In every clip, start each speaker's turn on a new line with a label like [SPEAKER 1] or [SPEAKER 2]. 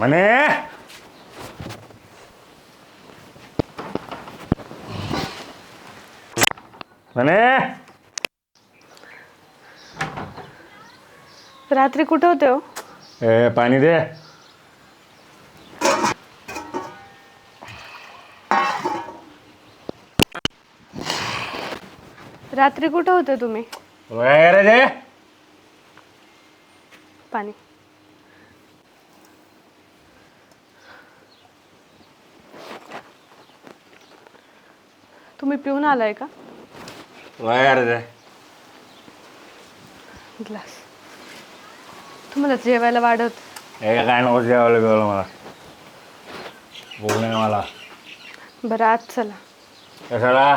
[SPEAKER 1] म्हणे म्हणे
[SPEAKER 2] रात्री कुठे होते हो
[SPEAKER 1] ए पाणी दे
[SPEAKER 2] रात्री कुठे होते तुम्ही
[SPEAKER 1] काय करायचे
[SPEAKER 2] पाणी तुम्ही पिऊन आलाय का?
[SPEAKER 1] करायचे
[SPEAKER 2] ग्लास. तुम्हाला जेवायला वाढत.
[SPEAKER 1] हे काय नको जेवायला बिवायला मला. भूक नाही मला.
[SPEAKER 2] बरं आत चला.
[SPEAKER 1] कशाला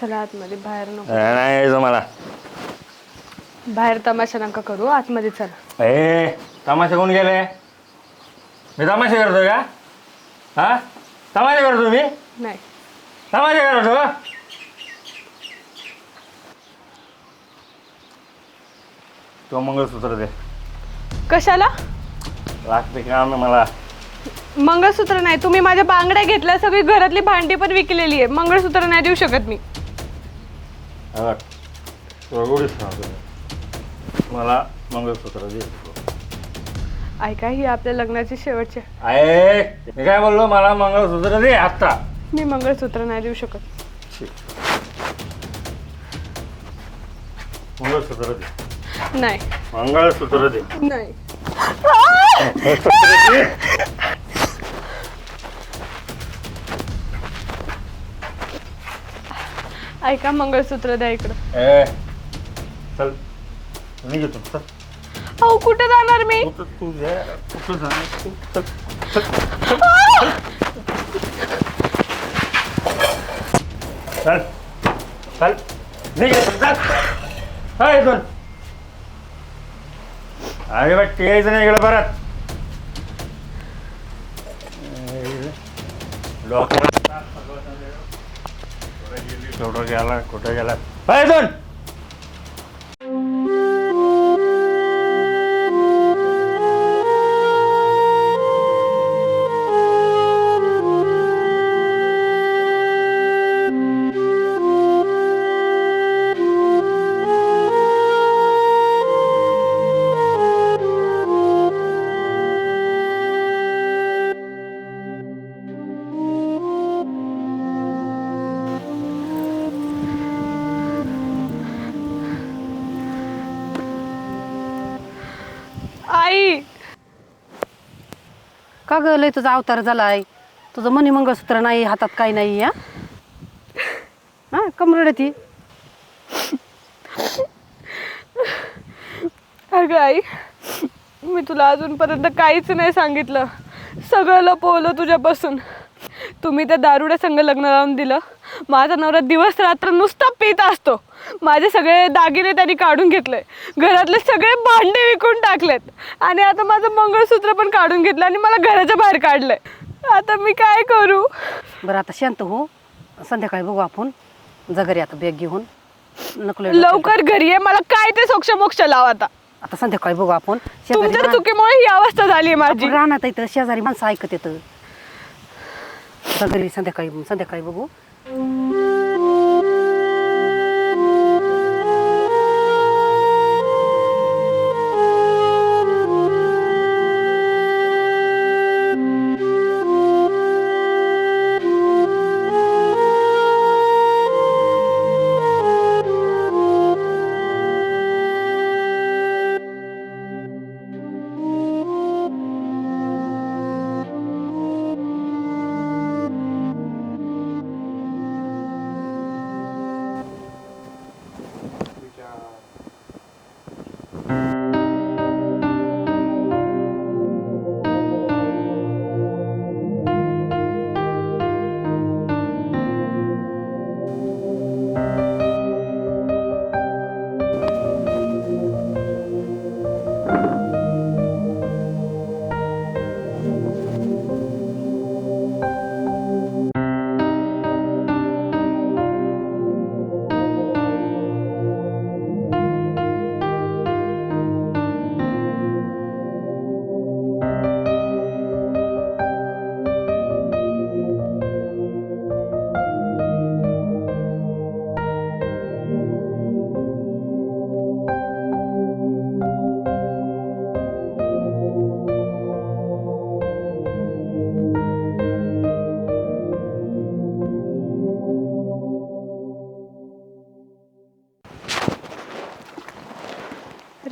[SPEAKER 2] चला आतमध्ये बाहेर नको.
[SPEAKER 1] हे नाही यायचं मला.
[SPEAKER 2] बाहेर तमाशा नका करू आतमध्ये चला.
[SPEAKER 1] ए तमाशा कोण गेले मी तमाशा करतो का? हा? तमाशा करतो मी?
[SPEAKER 2] नाही.
[SPEAKER 1] करतो तो मंगळसूत्र दे
[SPEAKER 2] कशाला?
[SPEAKER 1] लागते काम आहे मला.
[SPEAKER 2] मंगळसूत्र नाही. तुम्ही माझ्या बांगड्या घेतल्या सगळी घरातली भांडी पण विकलेली आहे मंगळसूत्र नाही देऊ शकत मी.
[SPEAKER 1] हे. बघ, तुला गोडीच सांगतो. मला मंगळसूत्र दे.
[SPEAKER 2] ऐका ही आपल्या लग्नाची शेवटची.
[SPEAKER 1] आहे मी काय बोललो? मला मंगळसूत्र दे आत्ता.
[SPEAKER 2] मी मंगळसूत्र नाही देऊ शकत.
[SPEAKER 1] मंगळसूत्र दे.
[SPEAKER 2] नाही.
[SPEAKER 1] मंगळसूत्र दे.
[SPEAKER 2] नाही. ऐका मंगळसूत्र द्या इकडं.
[SPEAKER 1] ए चल. निघ तू चल.
[SPEAKER 2] अहो कुठे जाणार मी?
[SPEAKER 1] तू तू दे कुठं जाणार? तू चल चल. चल चल. निघ इथून, चल. हा इथून. अरे बा यायचं नाही इकडे परत. डोक्याला कुठं गेला कुठं गेला? हा इथून.
[SPEAKER 2] आई.
[SPEAKER 3] का ग लय तुझा अवतार झालाय? तुझं मनी मंगळसूत्र नाही हातात काही नाही या हा कमरड ती.
[SPEAKER 2] अगं आई मी तुला अजूनपर्यंत काहीच नाही सांगितलं. सगळं लपवलं तुझ्यापासून. तुम्ही त्या दारुड्या संघ लग्न लावून दिलं. माझा नवरा दिवस रात्र नुसता पित असतो. माझे सगळे दागिने त्यांनी काढून घेतले. घरातले सगळे भांडे विकून टाकलेत. आणि आता माझं मंगळसूत्र पण काढून घेतलं आणि मला घराच्या बाहेर काढलंय. आता मी काय करू?
[SPEAKER 3] बरं आता शांत हो. संध्याकाळी बघू आपण. जा घरी आता बॅग घेऊन. नको
[SPEAKER 2] लवकर घरी आहे मला काय ते सोक्ष मोक्ष लाव आता.
[SPEAKER 3] आता संध्याकाळी बघू आपण.
[SPEAKER 2] तुमच्या चुकीमुळे ही अवस्था झाली आहे माझी.
[SPEAKER 3] राहणार इथं. शेजारी माणसं ऐकत येतं. जा घरी संध्याकाळी संध्याकाळी बघू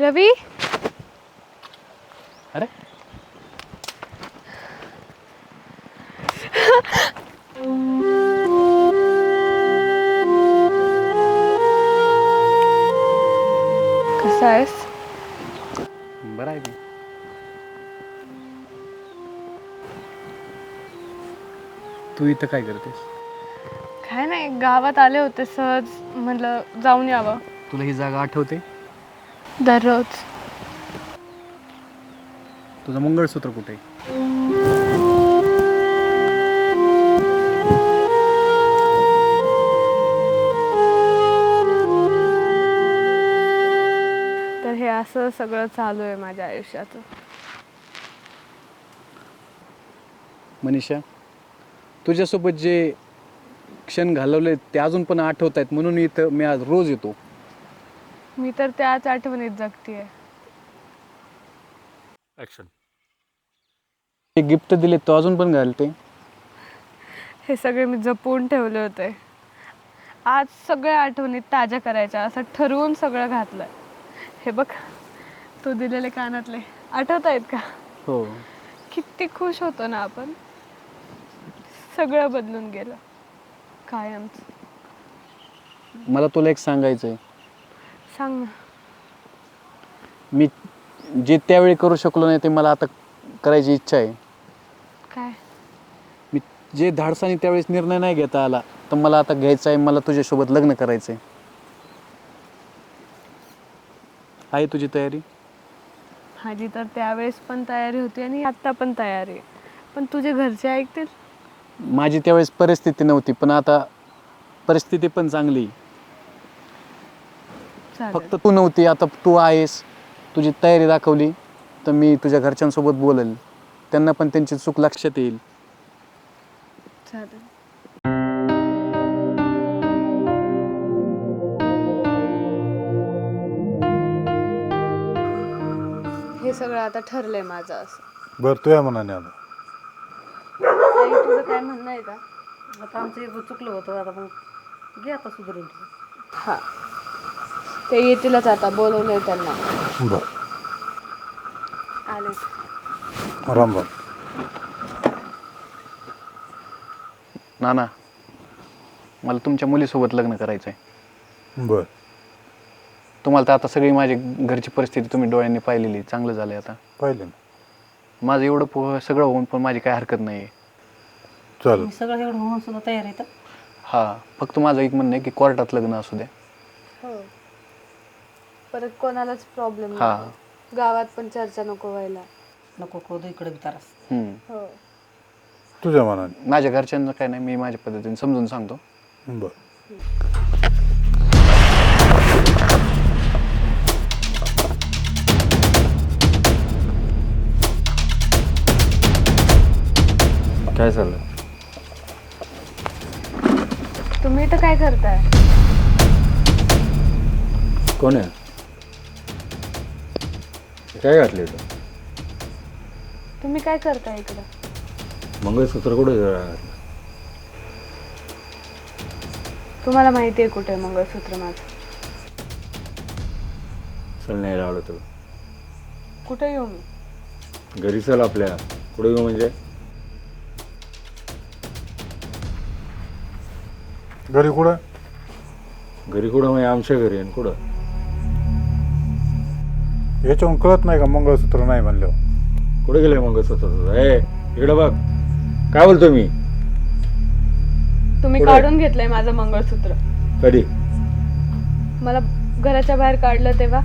[SPEAKER 2] रवी?
[SPEAKER 4] अरे.
[SPEAKER 2] कसा आहेस?
[SPEAKER 4] बरं आहे मी. तू इथं काय करतेस?
[SPEAKER 2] काय नाही गावात आले होते सहज. म्हटलं जाऊन यावं.
[SPEAKER 4] तुला ही जागा आठवते?
[SPEAKER 2] दररोज.
[SPEAKER 4] तुझं मंगळसूत्र कुठे? आहे?
[SPEAKER 2] तर हे असं सगळं चालू आहे माझ्या आयुष्याचं.
[SPEAKER 4] मनीषा तुझ्यासोबत जे क्षण घालवले ते अजून पण आठवत आहेत म्हणून इथं मी आज रोज येतो.
[SPEAKER 2] मी तर त्याच आठवणीत जगतीये.
[SPEAKER 4] ते गिफ्ट दिले तो अजून पण घालते.
[SPEAKER 2] हे सगळे मी जपून ठेवले होते. आज सगळ्या आठवणीत ताज्या करायच्या असं ठरवून सगळं घातलंय. हे बघ तू दिलेले कानातले आठवत आहेत का?
[SPEAKER 4] हो.
[SPEAKER 2] किती खुश होतो ना आपण. सगळं बदलून गेलं. कायमच.
[SPEAKER 4] मला तुला एक सांगायचं आहे
[SPEAKER 2] सांग ना.
[SPEAKER 4] मी जे त्यावेळी करू शकलो नाही ते मला आता करायची इच्छा आहे.
[SPEAKER 2] काय?
[SPEAKER 4] मी जे धाडसाने त्यावेळेस निर्णय नाही घेता आला तर मला आता घ्यायचं आहे मला तुझ्यासोबत लग्न करायचं आहे. आहे तुझी तयारी?
[SPEAKER 2] माझी तर त्यावेळेस पण तयारी होती आणि आत्ता पण तयारी आहे. पण तुझे घरचे ऐकतील?
[SPEAKER 4] माझी त्यावेळेस परिस्थिती नव्हती पण आता परिस्थिती पण चांगली आहे. फक्त तू नव्हती आता तू आहेस. तुझी तयारी दाखवली तर मी तुझ्या घरच्यांसोबत बोलेल. त्यांना पण त्यांची चूक लक्षात येईल.
[SPEAKER 2] हे सगळं आता ठरलंय माझं असं.
[SPEAKER 5] बरं तुझ्या मनाने आलं.
[SPEAKER 2] तुझं काय म्हणणं आहे का?
[SPEAKER 3] आता आमचं एक चुकलं होतं आता मग घे आता सुधारून.
[SPEAKER 2] हा. ते येतीलच आता बोलवलंय त्यांना.
[SPEAKER 5] बरं.
[SPEAKER 2] आले
[SPEAKER 5] राम राम.
[SPEAKER 4] नाना मला तुमच्या मुलीसोबत लग्न करायचं आहे
[SPEAKER 5] बरं.
[SPEAKER 4] तुम्हाला तर आता सगळी माझी घरची परिस्थिती तुम्ही डोळ्यांनी पाहिलेली चांगलं झालं आता.
[SPEAKER 5] पाहिले ना.
[SPEAKER 4] माझं एवढं पो सगळं होऊन पण माझी काय हरकत नाही आहे
[SPEAKER 5] चालेल.
[SPEAKER 3] मी सगळं एवढं होऊन सुद्धा तयार आहे तर?
[SPEAKER 4] हां फक्त माझं एक म्हणणं आहे की कोर्टात लग्न असू द्या.
[SPEAKER 2] परत कोणालाच प्रॉब्लेम
[SPEAKER 4] हा.
[SPEAKER 2] गावात पण चर्चा नको व्हायला.
[SPEAKER 3] नको करू इकडे
[SPEAKER 4] हम्म.
[SPEAKER 2] हो.
[SPEAKER 5] तुझ्या मनाने
[SPEAKER 4] माझ्या घरच्यांना काय नाही मी माझ्या पद्धतीने समजून सांगतो.
[SPEAKER 5] बरं.
[SPEAKER 1] काय चाललं
[SPEAKER 2] तुम्ही इथं काय करताय?
[SPEAKER 1] कोण आहे? हे काय घातले तू
[SPEAKER 2] तुम्ही काय करताय इकडं?
[SPEAKER 1] मंगळसूत्र कुठे घातलं?
[SPEAKER 2] तुम्हाला माहिती आहे कुठे आहे मंगळसूत्र माझं?
[SPEAKER 1] चल नाही लावलं तुला
[SPEAKER 2] कुठे येऊ मी?
[SPEAKER 1] घरी चल आपल्या. कुठे येऊ म्हणजे?
[SPEAKER 5] घरी कुठं?
[SPEAKER 1] घरी कुठं म्हणजे आमच्या घरी आणि कुठं?
[SPEAKER 5] याच्याहून कळत नाही का मंगळसूत्र नाही म्हणल्यावर?
[SPEAKER 1] कुठे गेले मंगळसूत्र? ए इकडे बघ. काय बोलतो मी?
[SPEAKER 2] तुम्ही? काढून घेतलंय माझं मंगळसूत्र.
[SPEAKER 1] कधी?
[SPEAKER 2] मला घराच्या बाहेर काढलं तेव्हा.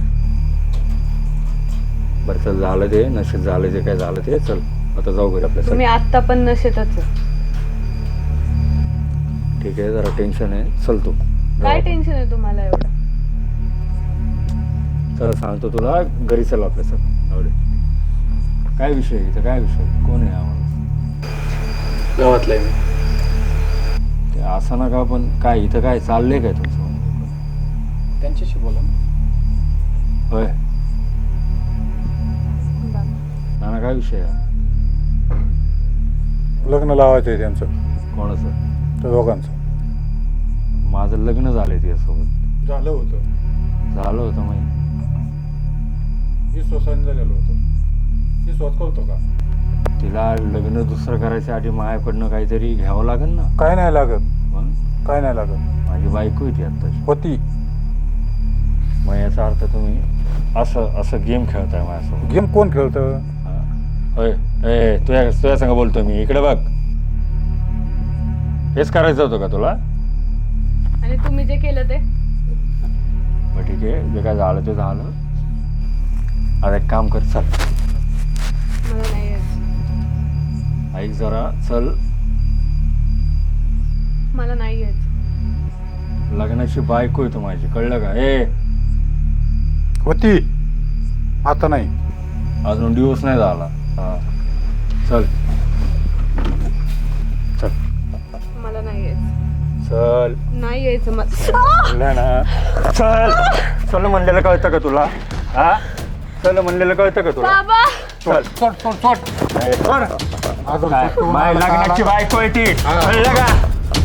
[SPEAKER 1] बरं चल झालं ते. नशीब झालं ते काय झालं ते चल. आता जाऊ घरी आपल्या
[SPEAKER 2] तुम्ही आत्ता पण नशेतच आहे.
[SPEAKER 1] ठीक आहे जरा टेन्शन आहे. चल तू.
[SPEAKER 2] काय टेन्शन आहे तुम्हाला एवढं?
[SPEAKER 1] चल सांगतो तुला घरी चल आपल्या चल आवडे. काय विषय आहे इथं? काय विषय कोण आहे आम्हाला
[SPEAKER 4] गावातलं आहे मी.
[SPEAKER 1] ते असं नका पण काय इथं काय चाललंय काय तुमचं?
[SPEAKER 4] त्यांच्याशी बोला ना.
[SPEAKER 1] होय. नाना काय विषय आहे?
[SPEAKER 5] लग्न लावायचं आहे त्यांचं.
[SPEAKER 1] कोणाचं?
[SPEAKER 5] त्या दोघांचं.
[SPEAKER 1] माझं लग्न झालंय तिच्यासोबत
[SPEAKER 5] झालं होतं.
[SPEAKER 1] झालं होतं माहिती.
[SPEAKER 5] विश्वासाने झालेलं होतं. विश्वास कळतो का?
[SPEAKER 1] तिला लग्न दुसरं करायच्या आधी माझ्याकडनं काहीतरी घ्यावं लागेल ना?
[SPEAKER 5] काय नाही लागत.
[SPEAKER 1] मग?
[SPEAKER 5] काय नाही लागत.
[SPEAKER 1] माझी बायको येते आत्ताची
[SPEAKER 5] होती.
[SPEAKER 1] मग याचा अर्थ तुम्ही असं असं गेम खेळताय माझ्यासोबत.
[SPEAKER 5] गेम कोण खेळतं?
[SPEAKER 1] हा. होय ए तुझ्या तुझ्या संग बोलतो मी. इकडे बघ. हेच करायचं होतं का तुला?
[SPEAKER 2] आणि तुम्ही जे केलं ते?
[SPEAKER 1] बरं ठीक आहे जे काय झालं ते झालं. आता एक काम कर चल.
[SPEAKER 2] मला नाही यायचं.
[SPEAKER 1] ऐक जरा चल.
[SPEAKER 2] मला नाही यायचं.
[SPEAKER 1] लग्नाची बायको आहे तू माझी कळलं का? ए!
[SPEAKER 5] होती. आता नाही.
[SPEAKER 1] अजून दिवस नाही झाला. हा. चल. चल.
[SPEAKER 2] मला नाही यायचं.
[SPEAKER 1] चल.
[SPEAKER 2] नाही यायचं मला.
[SPEAKER 1] ना. चल. चल म्हणलेलं कळतं का तुला? हा? चल म्हणलेलं कळतं का तुला?
[SPEAKER 2] बाबा.
[SPEAKER 1] चल.
[SPEAKER 5] सोड सोड सोड
[SPEAKER 1] काय? लग्नाची बायको आहे ती. कळलं का?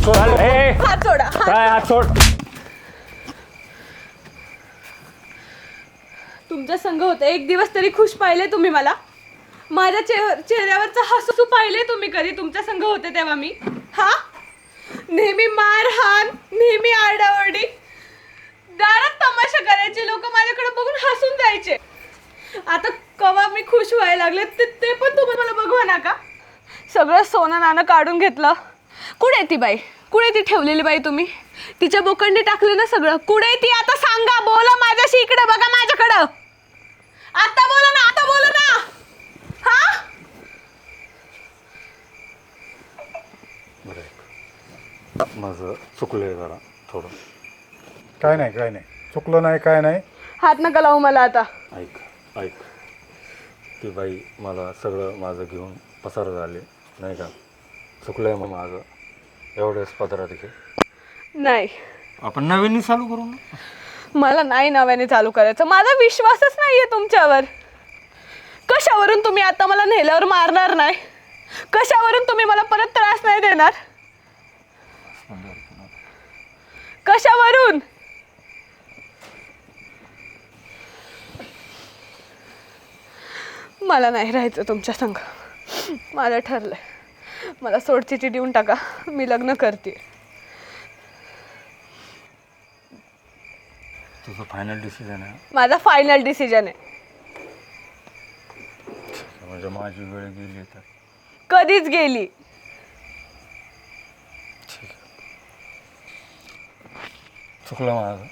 [SPEAKER 1] चल ए.
[SPEAKER 2] हात सोडा हात-
[SPEAKER 1] काय हात सोड?
[SPEAKER 2] तुमच्या संघ होते. एक दिवस तरी खुश पाहिले तुम्ही मला. माझ्या चेह- चेहऱ्यावरचं हसू पाहिले तुम्ही कधी? तुमच्या संघ होते तेव्हा मी. हा? नेहमी मारहाण नेहमी आरडाओरडी. दारात तमाशा करायचे लोक माझ्याकडे बघून हसून द्यायचे आता कवा मी खुश व्हायला लागले ते ते पण तुम्ही मला बघवा ना का? सगळं सोनं नाणं काढून घेतलं. कुठे ती बाई? कुठे ती ठेवलेली बाई तुम्ही? तिच्या बोकंडी टाकले ना सगळं. कुठे ती? आता सांगा बोला माझ्याशी इकडे बघा माझ्याकडं. आता बोला ना आता बोला ना. हा?
[SPEAKER 1] माझं चुकलंय जरा थोडं.
[SPEAKER 5] काय नाही काय नाही. चुकलं नाही काय नाही.
[SPEAKER 2] हात नका लावू मला आता.
[SPEAKER 1] ऐक. ऐक. ती बाई मला सगळं माझं घेऊन पसार झाले नाही का? चुकलंय मग माझं. एवढ्याच पदरात घे
[SPEAKER 2] नाही.
[SPEAKER 1] आपण नवीन चालू करू ना?
[SPEAKER 2] मला नाही नव्याने चालू करायचं. माझा विश्वासच नाहीये तुमच्यावर. कशावरून तुम्ही आता मला नेल्यावर मारणार नाही? कशावरून तुम्ही मला परत त्रास नाही देणार? कशावरून? मला नाही राहायचं तुमच्या संग. माझं ठरलंय. मला सोडचिठी देऊन टाका. मी लग्न करते.
[SPEAKER 1] तुझं फायनल डिसिजन आहे.
[SPEAKER 2] माझा फायनल डिसिजन आहे.
[SPEAKER 1] म्हणजे माझी वेळ गेली तर.
[SPEAKER 2] कधीच गेली.
[SPEAKER 1] ठीक आहे. चुकलं माझं.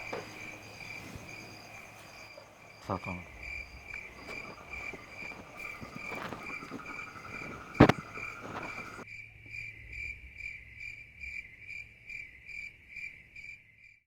[SPEAKER 1] जातो मी